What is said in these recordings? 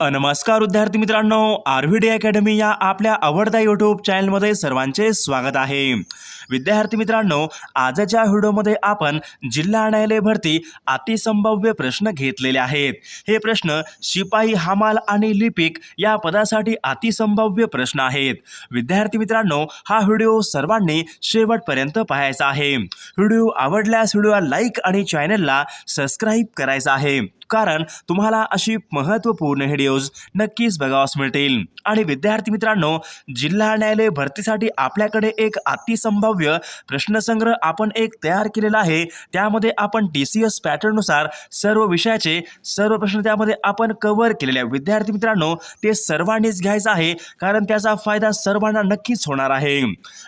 नमस्कार विद्यार्थी मित्रांनो आरव्हीडी अकॅडमी या आपल्या आवडत्या यूट्यूब चॅनलमध्ये सर्वांचे स्वागत आहे. विद्यार्थी मित्रांनो आजच्या व्हिडिओमध्ये आपण जिल्हा न्यायालय भरती अतिसंभाव्य प्रश्न घेतलेले आहेत. हे प्रश्न शिपाई हमाल आणि लिपिक या पदासाठी अतिसंभाव्य प्रश्न आहेत. विद्यार्थी मित्रांनो हा व्हिडिओ सर्वांनी शेवटपर्यंत पाहायचा आहे. व्हिडिओ आवडल्यास व्हिडिओला लाईक आणि चॅनलला सबस्क्राईब करायचा आहे. कारण तुम्हाला अशी महत्त्वपूर्ण व्हिडिओज नक्कीच बघावास मिळतील. आणि विद्यार्थी मित्रांनो जिल्हा न्यायालय भरतीसाठी आपल्याकडे एक अतिसंभाव्य प्रश्नसंग्रह आपण एक तयार केलेला आहे. त्यामध्ये आपण डी सी एस पॅटर्ननुसार सर्व विषयाचे सर्व प्रश्न त्यामध्ये आपण कव्हर केलेले आहे विद्यार्थी मित्रांनो ते सर्वांनीच घ्यायचं आहे कारण त्याचा फायदा सर्वांना नक्कीच होणार आहे.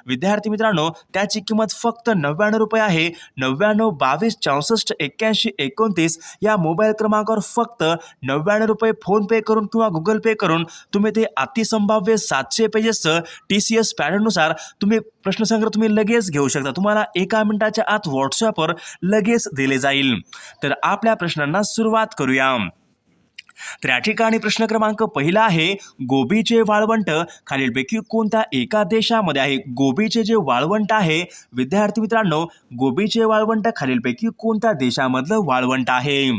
विद्यार्थी मित्रांनो त्याची किंमत फक्त नव्याण्णव रुपये आहे. नव्याण्णव बावीस चौसष्ट एक्क्याऐंशी एकोणतीस या मोबाईल क्रमांक क्रमांकावर फक्त नव्याण्णव रुपये फोनपे करून किंवा गुगल पे करून तुम्ही ते अतिसंभाव्य सातशे पेजेसचं टी सी एस पॅटर्ननुसार तुम्ही प्रश्नसंग्रह तुम्ही लगेच घेऊ शकता. तुम्हाला एका मिनिटाच्या आत व्हॉट्सअपवर लगेच दिले जाईल. तर आपल्या प्रश्नांना सुरुवात करूया. तर या ठिकाणी प्रश्न क्रमांक पहिला आहे गोबीचे वाळवंट खालीलपैकी कोणत्या एका देशामध्ये आहे? गोबीचे जे वाळवंट आहे विद्यार्थी मित्रांनो गोबीचे वाळवंट खालीलपैकी कोणत्या देशामधलं वाळवंट आहे?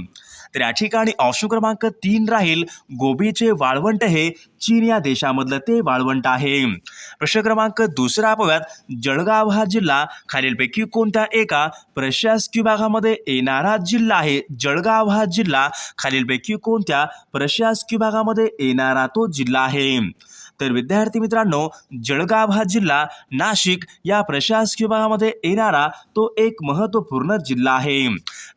तर या ठिकाणी ऑप्शन क्रमांक तीन राहील. गोबीचे वाळवंट हे चीन या देशामधलं ते वाळवंट आहे. प्रश्न क्रमांक दुसरा पाहूयात जळगाव हा जिल्हा खालीलपैकी कोणत्या एका प्रशासकीय विभागामध्ये येणारा जिल्हा आहे? जळगाव हा जिल्हा खालीलपैकी कोणत्या प्रशासकीय भागामध्ये येणारा तो जिल्हा आहे? तर विद्यार्थी मित्रांनो जळगाव हा जिल्हा नाशिक या प्रशासकीय विभागामध्ये येणारा तो एक महत्त्वपूर्ण जिल्हा आहे.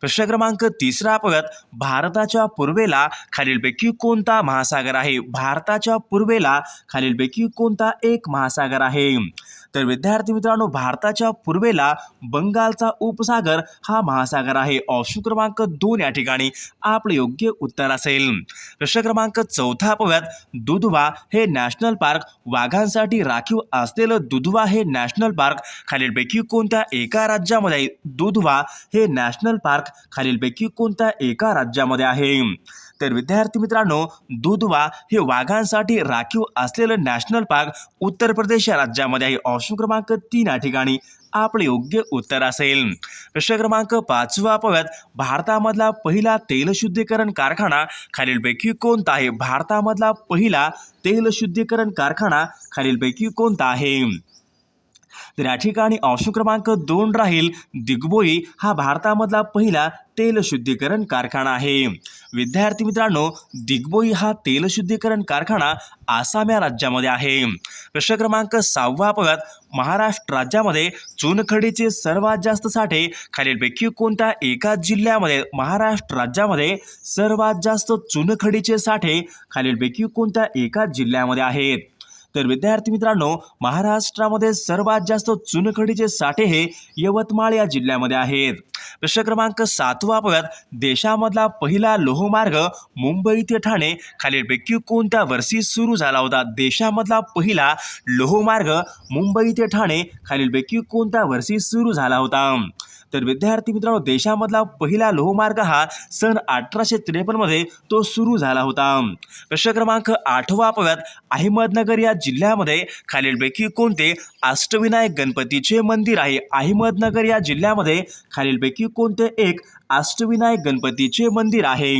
प्रश्न क्रमांक तिसरा पाहूयात भारताच्या पूर्वेला खालीलपैकी कोणता महासागर आहे? भारताच्या पूर्वेला खालीलपैकी कोणता एक महासागर आहे? तर विद्यार्थी मित्रांनो भारताच्या पूर्वेला बंगालचा उपसागर हा महासागर आहे. ऑप्शन क्रमांक दोन या ठिकाणी आपलं योग्य उत्तर असेल. प्रश्न क्रमांक चौथा पाहूयात. दुधवा हे नॅशनल पार्क वाघांसाठी राखीव असलेलं दुधवा हे नॅशनल पार्क. खालीलपैकी कोणत्या एका राज्यामध्ये आहे? दुधवा हे नॅशनल पार्क खालीलपैकी कोणत्या एका राज्यामध्ये आहे? तर विद्यार्थी मित्रांनो दुधवा हे वाघांसाठी राखीव असलेलं नॅशनल पार्क उत्तर प्रदेश या राज्यामध्ये आहे. ऑप्शन क्रमांक तीन या ठिकाणी आपलं योग्य उत्तर असेल. प्रश्न क्रमांक पाचवा पाहूयात. भारतामधला पहिला तेलशुद्धीकरण कारखाना खालीलपैकी कोणता आहे? भारतामधला पहिला तेलशुद्धीकरण कारखाना खालीलपैकी कोणता आहे? तर या ठिकाणी ऑप्शन क्रमांक दोन राहील दिग्बोई. हा भारतामधला पहिला तेल शुद्धीकरण कारखाना आहे. विद्यार्थी मित्रांनो दिग्बोई हा तेल शुद्धीकरण कारखाना आसाम या राज्यामध्ये आहे. प्रश्न क्रमांक सहावा पगत महाराष्ट्र राज्यामध्ये चुनखडीचे सर्वात जास्त साठे खालीलपैकी कोणत्या एका जिल्ह्यामध्ये महाराष्ट्र राज्यामध्ये सर्वात जास्त चुनखडीचे साठे खालीलपैकी कोणत्या एका जिल्ह्यामध्ये आहेत? तर विद्यार्थी मित्रांनो महाराष्ट्रामध्ये सर्वात जास्त चुनखडीचे साठे हे यवतमाळ या जिल्ह्यामध्ये आहेत. प्रश्न क्रमांक सातवा पाहूयात देशामधला पहिला लोहमार्ग मुंबई ते ठाणे खालीलपैकी कोणत्या वर्षी सुरू झाला होता? देशामधला पहिला लोहमार्ग मुंबई ते ठाणे खालीलपैकी कोणत्या वर्षी सुरू झाला होता? तर विद्यार्थी मित्रांनो देशामधला पहिला लोहमार्ग हा सन अठराशे त्रेपन्नमध्ये तो सुरू झाला होता. प्रश्न क्रमांक आठवा पाहूयात. अहमदनगर या जिल्ह्यामध्ये खालीलपैकी कोणते अष्टविनायक गणपतीचे मंदिर आहे? अहमदनगर या जिल्ह्यामध्ये खालीलपैकी कोणते एक अष्टविनायक गणपतीचे मंदिर आहे?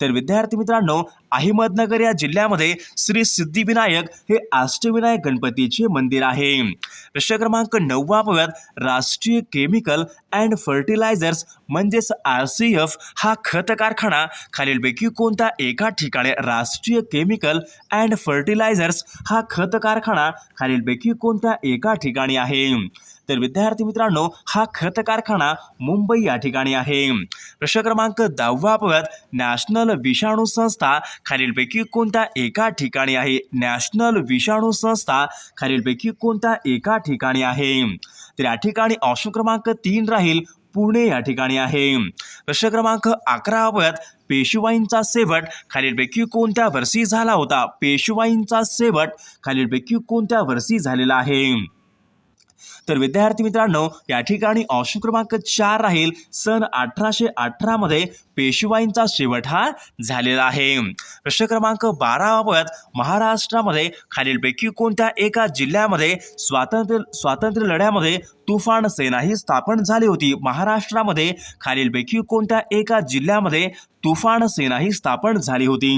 तर विद्यार्थी मित्रांनो अहमदनगर या जिल्ह्यामध्ये श्री सिद्धिविनायक हे अष्टविनायक गणपतीचे मंदिर आहे. प्रश्न क्रमांक नववा पाहूयात राष्ट्रीय केमिकल अँड फर्टिलायझर्स म्हणजेच आर सी एफ हा खत कारखाना खालीलपैकी कोणत्या एका ठिकाणी राष्ट्रीय केमिकल अँड फर्टिलायझर्स हा खत कारखाना खालीलपैकी कोणत्या एका ठिकाणी आहे? तर विद्यार्थी मित्रांनो हा खत कारखाना मुंबई या ठिकाणी आहे. प्रश्न क्रमांक दहावा पाहूयात नॅशनल विषाणू संस्था खालीलपैकी कोणत्या एका ठिकाणी आहे? नॅशनल विषाणू संस्था खालीलपैकी कोणत्या एका ठिकाणी आहे? तर या ठिकाणी ऑप्शन क्रमांक तीन राहील पुणे या ठिकाणी आहे. प्रश्न क्रमांक अकरा वयात पेशवाईंचा शेवट खालीलपैकी कोणत्या वर्षी झाला होता? पेशवाईंचा शेवट खालीलपैकी कोणत्या वर्षी झालेला आहे? तर विद्यार्थी मित्रांनो या ठिकाणी ऑप्शन क्रमांक चार राहील. सन अठराशे अठरामध्ये पेशवाईंचा शेवट हा झालेला आहे. प्रश्न क्रमांक बाराबाबत महाराष्ट्रामध्ये खालीलपैकी कोणत्या एका जिल्ह्यामध्ये स्वातंत्र्य स्वातंत्र्य लढ्यामध्ये तुफान सेना ही स्थापन झाली होती? महाराष्ट्रामध्ये खालीलपैकी कोणत्या एका जिल्ह्यामध्ये तुफान सेना ही स्थापन झाली होती?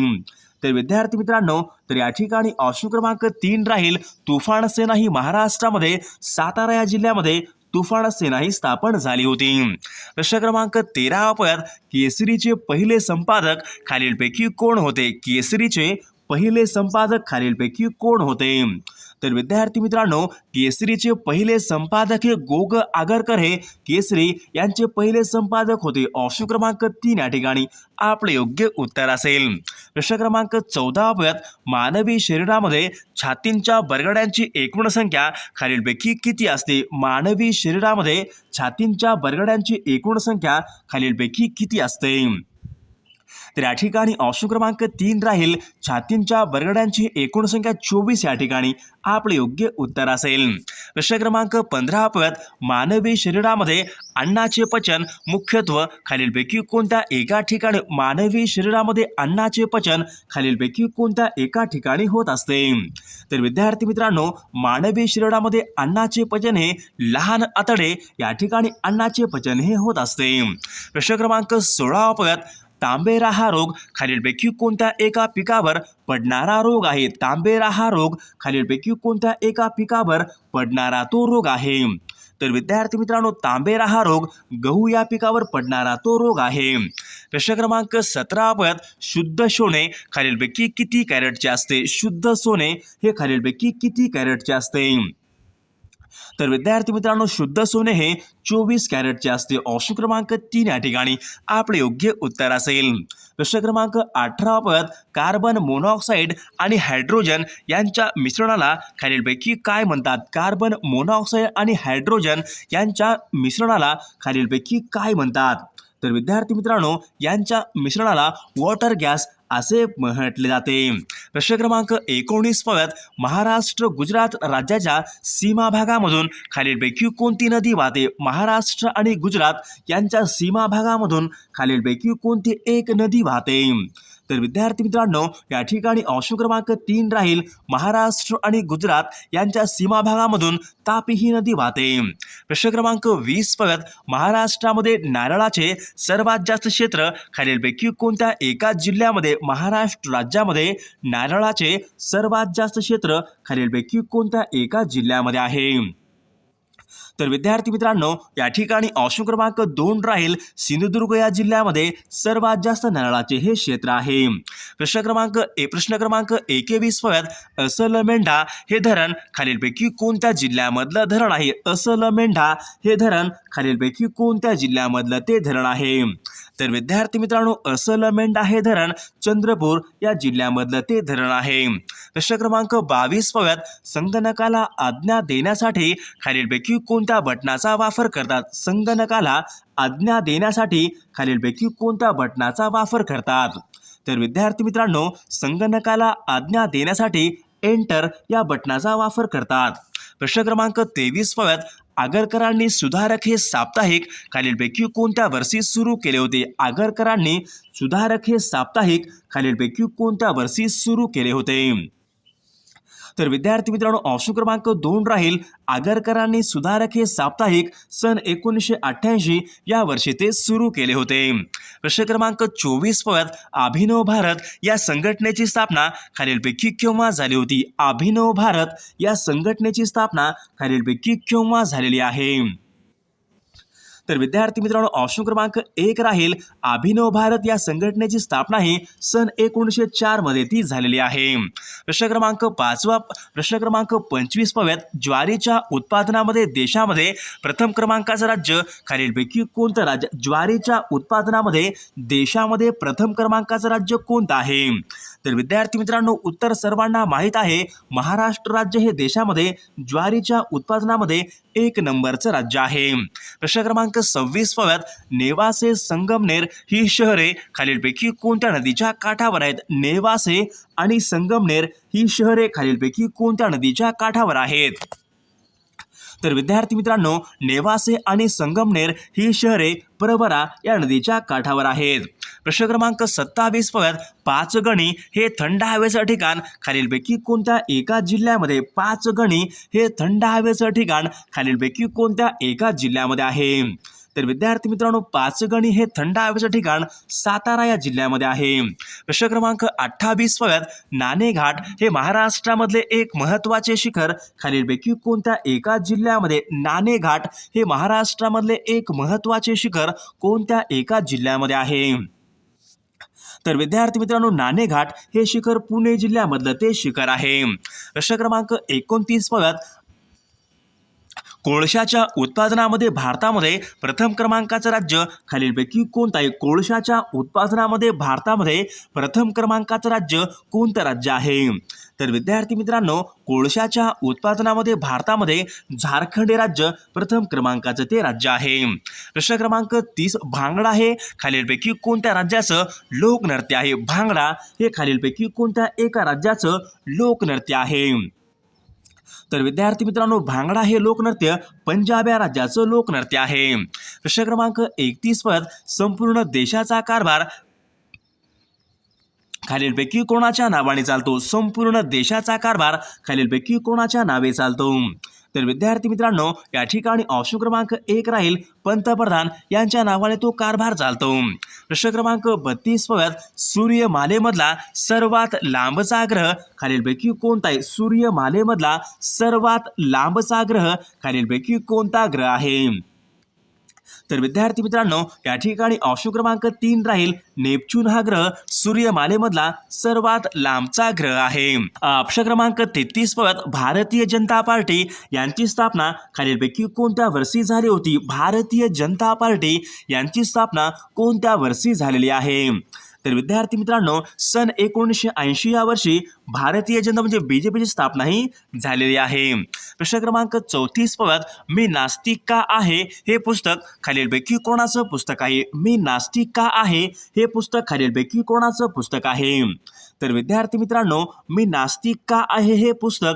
तर विद्यार्थी मित्रांनो तर या ठिकाणी ऑप्शन क्रमांक तीन राहील तुफान सेना ही महाराष्ट्रामध्ये सातारा या जिल्ह्यामध्ये तुफान सेना ही स्थापन झाली होती. प्रश्न क्रमांक तेरा पद केसरीचे पहिले संपादक खालीलपैकी कोण होते? केसरीचे पहिले संपादक खालीलपैकी कोण होते? तर विद्यार्थी मित्रांनो केसरीचे पहिले संपादक हे गोग आगरकर हे. केसरी यांचे पहिले संपादक होते ऑप्शन क्रमांक तीन या ठिकाणी. आपले योग्य उत्तर असेल. प्रश्न क्रमांक चौदा पाहूयात मानवी शरीरामध्ये छातींच्या बरगड्यांची एकूण संख्या खालीलपैकी किती असते? मानवी शरीरामध्ये छातींच्या बरगड्यांची एकूण संख्या खालीलपैकी किती असते? तर या ठिकाणी ऑप्शन क्रमांक तीन राहील. छातींच्या बरगड्यांची एकूण संख्या चोवीस या ठिकाणी. आपले योग्य उत्तर असेल. प्रश्न क्रमांक पंधरा पद मानवी शरीरामध्ये अन्नाचे पचन मुख्यत्व खालीलपैकी कोणत्या एका ठिकाणी मानवी शरीरामध्ये अन्नाचे पचन खालीलपैकी कोणत्या एका ठिकाणी होत असते? तर विद्यार्थी मित्रांनो मानवी शरीरामध्ये अन्नाचे पचन हे लहान आतडे या ठिकाणी अन्नाचे पचन हे होत असते. प्रश्न क्रमांक सोळा पाहूयात तांबेरा हा रोग खालीलपैकी कोणत्या एका पिकावर पडणारा रोग आहे? तांबेरा हा रोग खालीलपैकी कोणत्या एका पिकावर पडणारा तो रोग आहे? तर विद्यार्थी मित्रांनो तांबेरा हा रोग गहू या पिकावर पडणारा तो रोग आहे. प्रश्न क्रमांक सतरा शुद्ध सोने खालीलपैकी किती कॅरेटचे असते? शुद्ध सोने हे खालीलपैकी किती कॅरेटचे असते? तर विद्यार्थी मित्रांनो शुद्ध सोने हे चोवीस कॅरेटचे असते. ऑप्शन क्रमांक तीन या ठिकाणी. आपले योग्य उत्तर असेल. प्रश्न क्रमांक अठरा पद कार्बन मोनॉक्साईड आणि हायड्रोजन यांच्या मिश्रणाला खालीलपैकी काय म्हणतात? कार्बन मोनॉक्साईड आणि हायड्रोजन यांच्या मिश्रणाला खालीलपैकी काय म्हणतात? तर विद्यार्थी मित्रांनो यांच्या मिश्रणाला वॉटर गॅस असे म्हटले जाते. प्रश्न क्रमांक एकोणीस पव्यात महाराष्ट्र गुजरात राज्याच्या सीमा भागामधून खालीलपैकी कोणती नदी वाहते? महाराष्ट्र आणि गुजरात यांच्या सीमा भागामधून खालीलपैकी कोणती एक नदी वाहते? तर विद्यार्थी मित्रांनो या ठिकाणी ऑप्शन क्रमांक तीन राहील महाराष्ट्र आणि गुजरात यांच्या सीमा भागामधून तापी ही नदी वाहते. प्रश्न क्रमांक वीस पव्यात महाराष्ट्रामध्ये नारळाचे सर्वात जास्त क्षेत्र खालीलपैकी कोणत्या एका जिल्ह्यामध्ये महाराष्ट्र राज्यामध्ये नारळाचे सर्वात जास्त क्षेत्र खालीलपैकी कोणत्या एका जिल्ह्यामध्ये आहे? तर विद्यार्थी मित्रांनो या ठिकाणी ऑप्शन क्रमांक दोन राहील. सिंधुदुर्ग या जिल्ह्यामध्ये सर्वात जास्त नारळाचे हे क्षेत्र आहे. प्रश्न क्रमांक ए प्रश्न क्रमांक एकेवीस पव्यात असल मेंढा हे धरण खालीलपैकी कोणत्या जिल्ह्यामधलं धरण आहे? असल मेंढा हे धरण खालीलपैकी कोणत्या जिल्ह्यामधलं ते धरण आहे? तर विद्यार्थी मित्रांनो असल मेंढा हे धरण चंद्रपूर या जिल्ह्यामधलं ते धरण आहे. प्रश्न क्रमांक बावीस पव्यात संगणकाला आज्ञा देण्यासाठी खालीलपैकी कोण कोणत्या बटनाचा वापर करतात? संगणकाला आज्ञा देण्यासाठी खालीलपैकी कोणत्या बटनाचा वापर करतात? तर विद्यार्थी मित्रांनो संगणकाला आज्ञा देण्यासाठी एंटर या बटनाचा वापर करतात. प्रश्न क्रमांक तेवीस पव्यात आगरकरांनी सुधारक हे साप्ताहिक खालीलपैकी कोणत्या वर्षी सुरू केले होते? आगरकरांनी सुधारक हे साप्ताहिक खालीलपैकी कोणत्या वर्षी सुरू केले होते? तर विद्यार्थी मित्रांनो ऑप्शन क्रमांक दोन राहील आगरकरांनी सुधारक हे साप्ताहिक सन एकोणीसशे अठ्ठ्याऐंशी या वर्षी ते सुरू केले होते. प्रश्न क्रमांक चोवीस पद अभिनव भारत या संघटनेची स्थापना खालीलपैकी केव्हा झाली होती? अभिनव भारत या संघटनेची स्थापना खालीलपैकी केव्हा झालेली आहे? तर विद्यार्थी मित्रांनो ऑप्शन क्रमांक एक राहील. अभिनव भारत या संघटनेची स्थापना ही सन एकोणीसशे चारमध्ये ती झालेली आहे. प्रश्न क्रमांक पाचवा प्रश्न क्रमांक पंचवीस पाव्यात ज्वारीच्या उत्पादनामध्ये देशामध्ये प्रथम क्रमांकाचं राज्य खालीलपैकी कोणतं राज्य? ज्वारीच्या उत्पादनामध्ये देशामध्ये प्रथम क्रमांकाचं राज्य कोणतं आहे? तर विद्यार्थी मित्रांनो उत्तर सर्वांना माहीत आहे महाराष्ट्र राज्य हे देशामध्ये ज्वारीच्या उत्पादनामध्ये एक नंबरचं राज्य आहे. प्रश्न क्रमांक सव्वीस पाव्यात नेवासे संगमनेर ही शहरे खालीलपैकी कोणत्या नदीच्या काठावर आहेत? नेवासे आणि संगमनेर ही शहरे खालीलपैकी कोणत्या नदीच्या काठावर आहेत? तर विद्यार्थी मित्रांनो नेवासे आणि संगमनेर ही शहरे प्रवरा या नदीच्या काठावर आहेत. प्रश्न क्रमांक सत्तावीस पद पाच गणी हे थंड हवेचं ठिकाण खालीलपैकी कोणत्या एका जिल्ह्यामध्ये पाच गणी हे थंड हवेचं ठिकाण खालीलपैकी कोणत्या एका जिल्ह्यामध्ये आहे? तर विद्यार्थी मित्रांनो पाचगणी हे थंड हवेचं ठिकाण सातारा या जिल्ह्यामध्ये आहे. प्रश्न क्रमांक अठ्ठावीस पद नाणेघाट हे महाराष्ट्रामधले एक महत्त्वाचे शिखर. खालीलपैकी कोणत्या एका जिल्ह्यामध्ये नाणेघाट हे महाराष्ट्रामधले एक महत्त्वाचे शिखर कोणत्या एका जिल्ह्यामध्ये आहे? तर विद्यार्थी मित्रांनो नाणेघाट हे शिखर पुणे जिल्ह्यामधलं ते शिखर आहे. प्रश्न क्रमांक एकोणतीस पव्यात कोळशाच्या उत्पादनामध्ये भारतामध्ये प्रथम क्रमांकाचं राज्य खालीलपैकी कोणतं आहे? कोळशाच्या उत्पादनामध्ये भारतामध्ये प्रथम क्रमांकाचं राज्य कोणतं राज्य आहे? तर विद्यार्थी मित्रांनो कोळशाच्या उत्पादनामध्ये भारतामध्ये झारखंड हे राज्य प्रथम क्रमांकाचं ते राज्य आहे. प्रश्न क्रमांक तीस भांगडा हे खालीलपैकी कोणत्या राज्याचं लोकनृत्य आहे? भांगडा हे खालीलपैकी कोणत्या एका राज्याचं लोकनृत्य आहे? तर विद्यार्थी मित्रांनो भांगडा हे लोकनृत्य पंजाब या राज्याचं लोकनृत्य आहे. प्रश्न क्रमांक एकतीस पद संपूर्ण देशाचा कारभार खालीलपैकी कोणाच्या नावाने चालतो? संपूर्ण देशाचा कारभार खालीलपैकी कोणाच्या नावे चालतो? तर विद्यार्थी मित्रांनो या ठिकाणी ऑप्शन क्रमांक एक राहील. पंतप्रधान यांच्या नावाने तो कारभार चालतो. प्रश्न क्रमांक बत्तीस पद सूर्यमालेमधला सर्वात लांबचा ग्रह खालीलपैकी कोणता आहे सूर्यमालेमधला सर्वात लांबचा ग्रह खालीलपैकी कोणता ग्रह आहे? तर विद्यार्थी मित्रांनो या ठिकाणी ऑप्शन क्रमांक तीन राहील. नेपच्यून हा ग्रह सूर्यमालेमधला सर्वात लांबचा ग्रह आहे. ऑप्शन क्रमांक तेहतीस पद भारतीय जनता पार्टी यांची स्थापना खालीलपैकी कोणत्या वर्षी झाली होती? भारतीय जनता पार्टी यांची स्थापना कोणत्या वर्षी झालेली आहे? तर विद्यार्थी मित्रांनो सन एकोणीसशे ऐंशी या वर्षी भारतीय जनता म्हणजे बीजेपीची स्थापना ही झालेली आहे. प्रश्न क्रमांक चौतीस पद मी नास्तिक का आहे? हे पुस्तक खालीलपैकी कोणाचं पुस्तक आहे? मी नास्तिक का आहे? हे पुस्तक खालीलपैकी कोणाचं पुस्तक आहे? तर विद्यार्थी मित्रांनो मी नास्तिक का आहे हे पुस्तक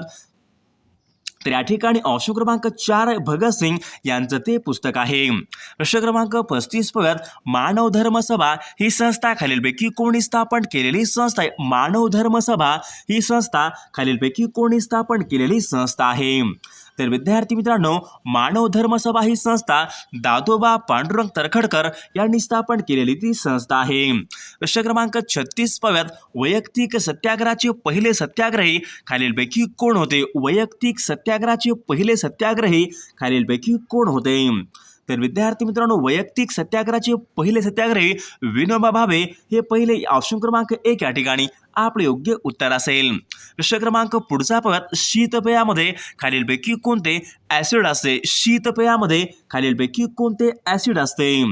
तर या ठिकाणी ऑप्शन क्रमांक चार भगतसिंग यांचं ते पुस्तक आहे. प्रश्न क्रमांक पस्तीस पद मानव धर्म सभा ही संस्था खालीलपैकी कोणी स्थापन केलेली संस्था आहे? मानव धर्म सभा ही संस्था खालीलपैकी कोणी स्थापन केलेली संस्था आहे? तर विद्यार्थी मित्रांनो मानव धर्मसभा ही संस्था दादोबा पांडुरंग तरखडकर यांनी स्थापन केलेली ती संस्था आहे. प्रश्न क्रमांक छत्तीस पव्यात वैयक्तिक सत्याग्रहाचे पहिले सत्याग्रही खालीलपैकी कोण होते? वैयक्तिक सत्याग्रहाचे पहिले सत्याग्रही खालीलपैकी कोण होते? तर विद्यार्थी मित्रांनो वैयक्तिक सत्याग्रहाचे पहिले सत्याग्रही विनोबा भावे हे पहिले ऑप्शन क्रमांक एक या ठिकाणी आपले योग्य उत्तर असेल. प्रश्न क्रमांक पुढचा पद शीतपेयामध्ये खालीलपैकी कोणते ॲसिड असते? शीतपेयामध्ये खालीलपैकी कोणते ॲसिड असते?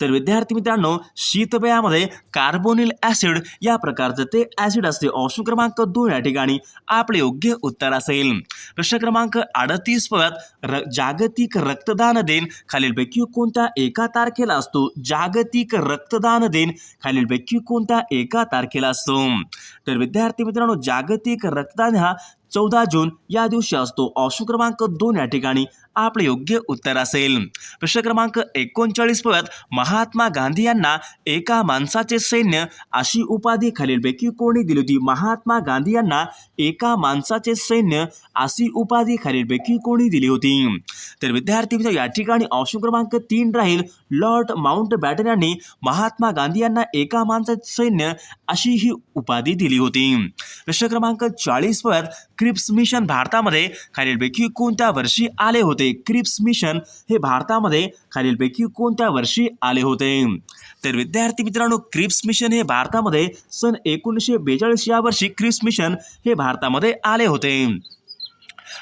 तर विद्यार्थी मित्रांनो शीतपेयामध्ये कार्बोनिल ॲसिड या प्रकारचं ते ॲसिड असते. ऑप्शन क्रमांक दोन या ठिकाणी आपले योग्य उत्तर असेल. प्रश्न क्रमांक अडतीस पद र जागतिक रक्तदान दिन. खालीलपैकी कोणत्या एका तारखेला असतो? जागतिक रक्तदान दिन. खालीलपैकी कोणत्या एका तारखेला असतो? तर विद्यार्थी मित्रांनो जागतिक रक्तदान हा चौदा जून या दिवशी असतो. ऑप्शन क्रमांक दोन या ठिकाणी आपले योग्य उत्तर असेल. प्रश्न क्रमांक एकोणचाळीस पद महात्मा गांधी यांना एका माणसाचे सैन्य अशी उपाधी खालीलपैकी कोणी दिली होती? महात्मा गांधी यांना एका माणसाचे सैन्य अशी उपाधी खालीलपैकी कोणी दिली होती? तर विद्यार्थी मित्र या ठिकाणी ऑप्शन क्रमांक तीन राहील. लॉर्ड माउंट बॅटन यांनी महात्मा गांधी यांना एका माणसाचे सैन्य अशी ही उपाधी दिली होती. प्रश्न क्रमांक चाळीस पद क्रिप्स मिशन भारतामध्ये खालीलपैकी कोणत्या वर्षी आले होते? क्रिप्स मिशन हे भारतामध्ये खालीलपैकी कोणत्या वर्षी आले होते? तर विद्यार्थी मित्रांनो क्रिप्स मिशन हे भारतामध्ये सन एकोणीसशे बेचाळीस या वर्षी क्रिप्स मिशन हे भारतामध्ये आले होते.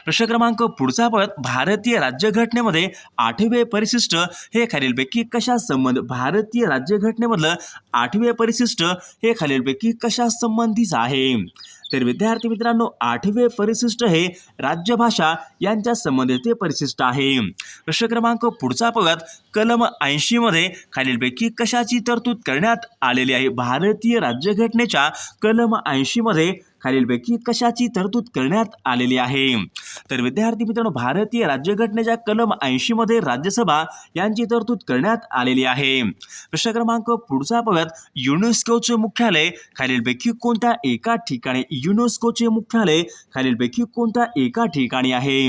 प्रश्न क्रमांक पुढचा पद भारतीय राज्यघटनेमध्ये आठवे परिशिष्ट हे खालीलपैकी कशा संबंध भारतीय राज्यघटनेमधलं आठवे परिशिष्ट हे खालीलपैकी कशा संबंधीचं आहे? तर विद्यार्थी मित्रांनो आठवे परिशिष्ट हे राज्यभाषा यांच्या संबंधित परिशिष्ट आहे. प्रश्न क्रमांक पुढचा पगत कलम ऐंशीमध्ये खालीलपैकी कशाची तरतूद करण्यात आलेली आहे? भारतीय राज्यघटनेच्या कलम ऐंशीमध्ये खालीलपैकी कशाची तरतूद करण्यात आलेली आहे? तर विद्यार्थी मित्रांनो भारतीय राज्यघटनेच्या कलम ऐंशी मध्ये राज्यसभा यांची तरतूद करण्यात आलेली आहे. प्रश्न क्रमांक पुढचा पाहूयात युनेस्कोचे मुख्यालय खालीलपैकी कोणत्या एका ठिकाणी? युनेस्कोचे मुख्यालय खालीलपैकी कोणत्या एका ठिकाणी आहे?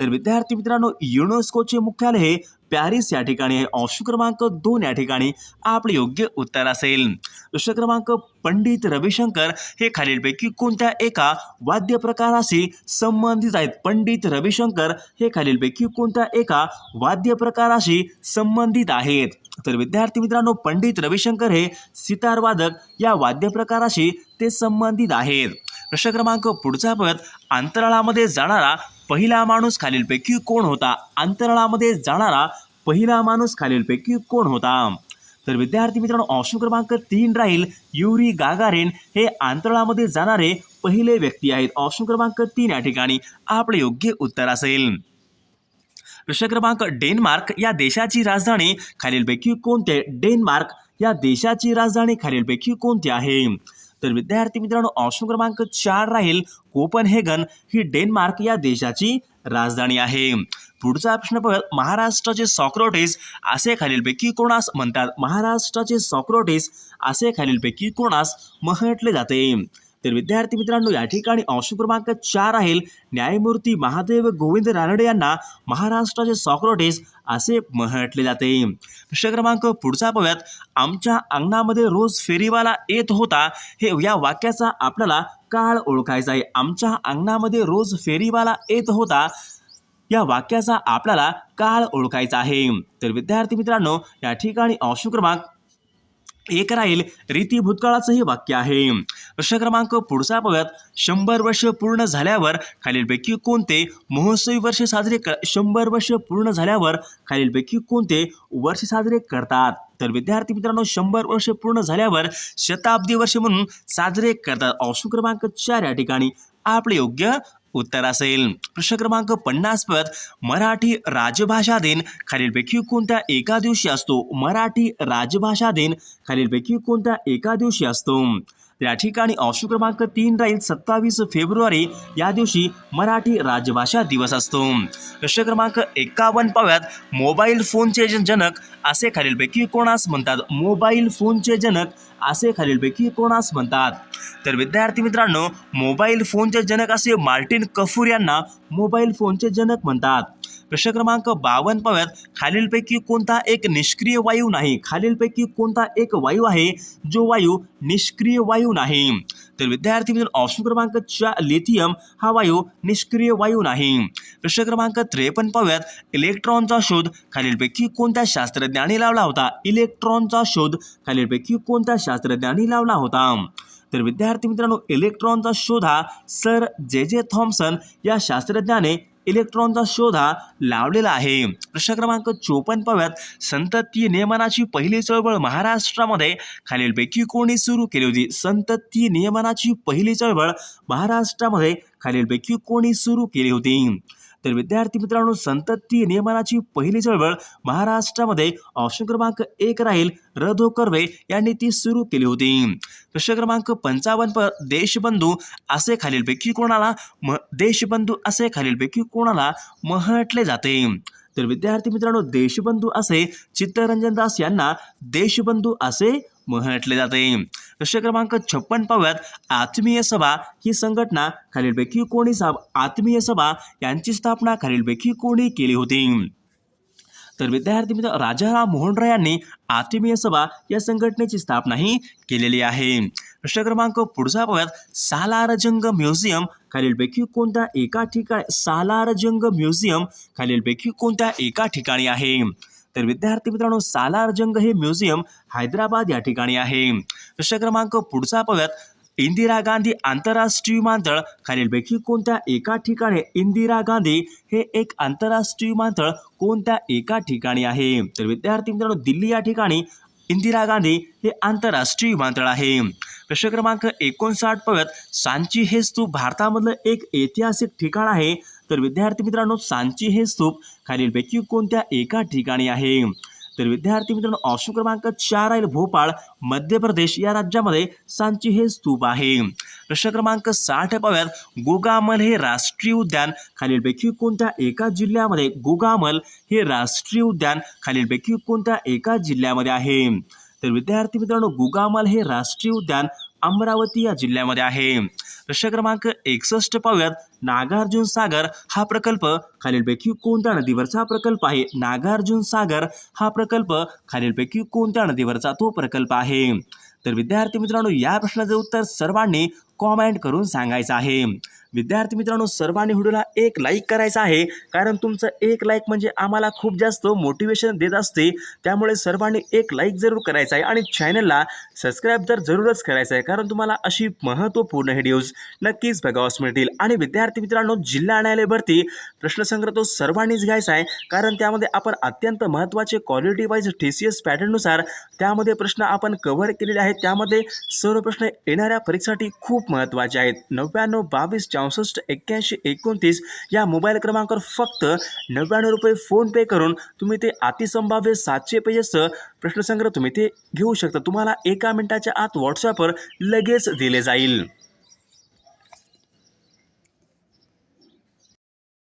तर विद्यार्थी मित्रांनो युनेस्कोचे मुख्यालय हे पॅरिस या ठिकाणी आहे. ऑप्शन क्रमांक दोन या ठिकाणी आपले योग्य उत्तर असेल. प्रश्न क्रमांक पंडित रविशंकर हे खालीलपैकी कोणत्या एका वाद्य प्रकाराशी संबंधित आहेत? पंडित रविशंकर हे खालीलपैकी कोणत्या एका वाद्य प्रकाराशी संबंधित आहेत? तर विद्यार्थी मित्रांनो पंडित रविशंकर हे सितार वादक या वाद्य प्रकाराशी ते संबंधित आहेत. प्रश्न क्रमांक पुढचा पद अंतराळामध्ये जाणारा पहिला माणूस खालीलपैकी कोण होता? अंतराळामध्ये जाणारा पहिला माणूस खालीलपैकी कोण होता? तर विद्यार्थी मित्रांनो ऑप्शन क्रमांक तीन राहील युरी गागारेन. हे अंतराळामध्ये जाणारे पहिले व्यक्ती आहेत. ऑप्शन क्रमांक तीन या ठिकाणी आपले योग्य उत्तर असेल. प्रश्न क्रमांक डेन्मार्क या देशाची राजधानी खालीलपैकी कोणते? डेन्मार्क या देशाची राजधानी खालीलपैकी कोणती आहे? तर विद्यार्थी मित्रांनो ऑप्शन क्रमांक चार राहील कोपनहेगन. ही डेन्मार्क या देशाची राजधानी आहे. पुढचा प्रश्न बघ महाराष्ट्राचे सॉक्रोटिस असे खालीलपैकी कोणास म्हणतात? महाराष्ट्राचे सॉक्रोटिस असे खालीलपैकी कोणास म्हटले जाते? तर विद्यार्थी मित्रांनो या ठिकाणी ऑप्शन क्रमांक चार राहील न्यायमूर्ती महादेव गोविंद रानडे यांना महाराष्ट्राचे सॉक्रोटिस असे म्हटले जाते. प्रश्न क्रमांक पुढचा पाहूयात आमच्या अंगणामध्ये रोज फेरीवाला येत होता. हे या वाक्याचा आपल्याला काळ ओळखायचा आहे. आमच्या अंगणामध्ये रोज फेरीवाला येत होता. या वाक्याचा आपल्याला काळ ओळखायचा आहे. तर विद्यार्थी मित्रांनो या ठिकाणी ऑप्शन क्रमांक एक राहील रीती भूतकाळाचं हे वाक्य आहे. प्रश्न क्रमांक पुढचा पाहूयात शंभर वर्ष पूर्ण झाल्यावर खालीलपैकी कोणते महोत्सवी वर्ष साजरे क शंभर वर्ष पूर्ण झाल्यावर खालीलपैकी कोणते वर्ष साजरे करतात? तर विद्यार्थी मित्रांनो शंभर वर्ष पूर्ण झाल्यावर शताब्दी वर्ष म्हणून साजरे करतात. ऑप्शन क्रमांक चार या ठिकाणी. आपले योग्य उत्तर असेल. प्रश्न क्रमांक पन्नास पद मराठी राजभाषा दिन. खालीलपैकी कोणत्या एका दिवशी असतो? मराठी राजभाषा दिन. खालीलपैकी कोणत्या एका दिवशी असतो? या ठिकाणी ऑप्शन क्रमांक तीन राहील. सत्तावीस फेब्रुवारी या दिवशी मराठी राजभाषा दिवस असतो. प्रश्न क्रमांक एकावन्न पाव्यात मोबाईल फोनचे जनक असे खालीलपैकी कोणास म्हणतात? मोबाईल फोनचे जनक असे खालीलपैकी कोणास म्हणतात? तर विद्यार्थी मित्रांनो मोबाईल फोनचे जनक असे मार्टिन कफूर यांना मोबाईल फोनचे जनक म्हणतात. प्रश्न क्रमांक बावन्न पाव्यात खालीलपैकी कोणता एक निष्क्रिय वायू नाही? खालीलपैकी कोणता एक वायू आहे जो वायू निष्क्रिय वायू नाही? तर विद्यार्थी मित्र ऑप्शन क्रमांक चार लिथियम हा वायू निष्क्रिय वायू नाही. प्रश्न क्रमांक त्रेपन्न पाहूयात. इलेक्ट्रॉनचा शोध खालीलपैकी कोणत्या शास्त्रज्ञाने लावला होता? इलेक्ट्रॉनचा शोध खालीलपैकी कोणत्या शास्त्रज्ञाने लावला होता? तर विद्यार्थी मित्रांनो इलेक्ट्रॉनचा शोध हा सर जे जे थॉम्सन या शास्त्रज्ञाने इलेक्ट्रॉनचा शोध हा लावलेला आहे. प्रश्न क्रमांक चोपन्न पाव्यात संतती नियमनाची पहिली चळवळ महाराष्ट्रामध्ये खालीलपैकी कोणी सुरू केली होती? संतती नियमनाची पहिली चळवळ महाराष्ट्रामध्ये खालीलपैकी कोणी सुरू केली होती? तर विद्यार्थी मित्रांनो संतती नियमनाची पहिली चळवळ महाराष्ट्रामध्ये ऑप्शन क्रमांक एक राहील रधो कर्वे यांनी ती सुरू केली होती. प्रश्न क्रमांक पंचावन्न प देशबंधू असे खालीलपैकी कोणाला म देशबंधू असे खालीलपैकी कोणाला म्हटले जाते? तर विद्यार्थी मित्रांनो देशबंधू असे चित्तरंजन दास यांना देशबंधू असे म्हटले जाते. प्रश्न क्रमांक छप्पन पाहूयात. आत्मीय सभा ही संघटना खालीलपैकी कोणी आत्मीय सभा यांची स्थापना खालीलपैकी कोणी केली होती? तर विद्यार्थी मित्र राजाराम मोहन राय यांनी आत्मीय सभा या संघटनेची स्थापना ही केलेली आहे. प्रश्न क्रमांक पुढचा पाहूयात. सालारजंग म्युझियम खालीलपैकी कोणत्या एका ठिकाणी सालारजंग म्युझियम खालीलपैकी कोणत्या एका ठिकाणी आहे? तर विद्यार्थी मित्रांनो सालारजंग हे म्युझियम हैदराबाद या ठिकाणी आहे. प्रश्न क्रमांक पुढचा पाहूयात. इंदिरा गांधी आंतरराष्ट्रीय विमानतळ खालीलपैकी कोणत्या एका ठिकाणी इंदिरा गांधी हे एक आंतरराष्ट्रीय विमानतळ कोणत्या एका ठिकाणी आहे? तर विद्यार्थी मित्रांनो दिल्ली या ठिकाणी इंदिरा गांधी हे आंतरराष्ट्रीय विमानतळ आहे. प्रश्न क्रमांक एकोणसाठ पाहूयात. सांची हे स्तूप भारतामधलं एक ऐतिहासिक ठिकाण आहे. तर विद्यार्थी मित्रांनो सांची हे स्तूप खालीलपैकी कोणत्या एका ठिकाणी आहे? तर विद्यार्थी मित्रांनो ऑप्शन क्रमांक चार आहे भोपाळ मध्य प्रदेश या राज्यामध्ये सांची हे स्तूप आहे. प्रश्न क्रमांक साठ पाव्यात गोगामल हे राष्ट्रीय उद्यान खालीलपैकी कोणत्या एका जिल्ह्यामध्ये? गोगामल हे राष्ट्रीय उद्यान खालीलपैकी कोणत्या एका जिल्ह्यामध्ये आहे? तर विद्यार्थी मित्रांनो गोगामल हे राष्ट्रीय उद्यान अमरावती या जिल्ह्यामध्ये आहे. प्रश्न क्रमांक एकसष्ट पाहूयात. नागार्जुन सागर हा प्रकल्प खालीलपैकी कोणत्या नदीवरचा प्रकल्प आहे? नागार्जुन सागर हा प्रकल्प खालीलपैकी कोणत्या नदीवरचा तो प्रकल्प आहे? तर विद्यार्थी मित्रांनो या प्रश्नाचे उत्तर सर्वांनी कॉमेंट करून सांगायचं आहे. विद्यार्थी मित्रांनो सर्वांनी व्हिडिओला एक लाईक करायचं आहे. कारण तुमचं एक लाईक म्हणजे आम्हाला खूप जास्त मोटिवेशन देत असते. त्यामुळे सर्वांनी एक लाईक जरूर करायचं आहे. आणि चॅनलला सबस्क्राईब तर जरूरच करायचं आहे. कारण तुम्हाला अशी महत्त्वपूर्ण व्हिडिओज नक्कीच बघावास मिळतील. आणि विद्यार्थी मित्रांनो जिल्हा न्यायालय भरती प्रश्नसंग्रह तो सर्वांनीच घ्यायचा आहे. कारण त्यामध्ये आपण अत्यंत महत्त्वाचे quality wise T C S पॅटर्ननुसार त्यामध्ये प्रश्न आपण कव्हर केलेले आहेत. त्यामध्ये सर्व प्रश्न येणाऱ्या परीक्षेसाठी खूप महत्त्वाचे आहेत. नव्याण्णव बावीस चौसष्ट एक्क्याऐंशी एकोणतीस या मोबाईल क्रमांकावर फक्त नव्याण्णव रुपये फोनपे करून तुम्ही ते अतिसंभाव्य सातशे पेजेसचं प्रश्नसंग्रह तुम्ही ते घेऊ शकता. तुम्हाला एका मिनिटाच्या आत व्हॉट्सॲपवर लगेच दिले जाईल.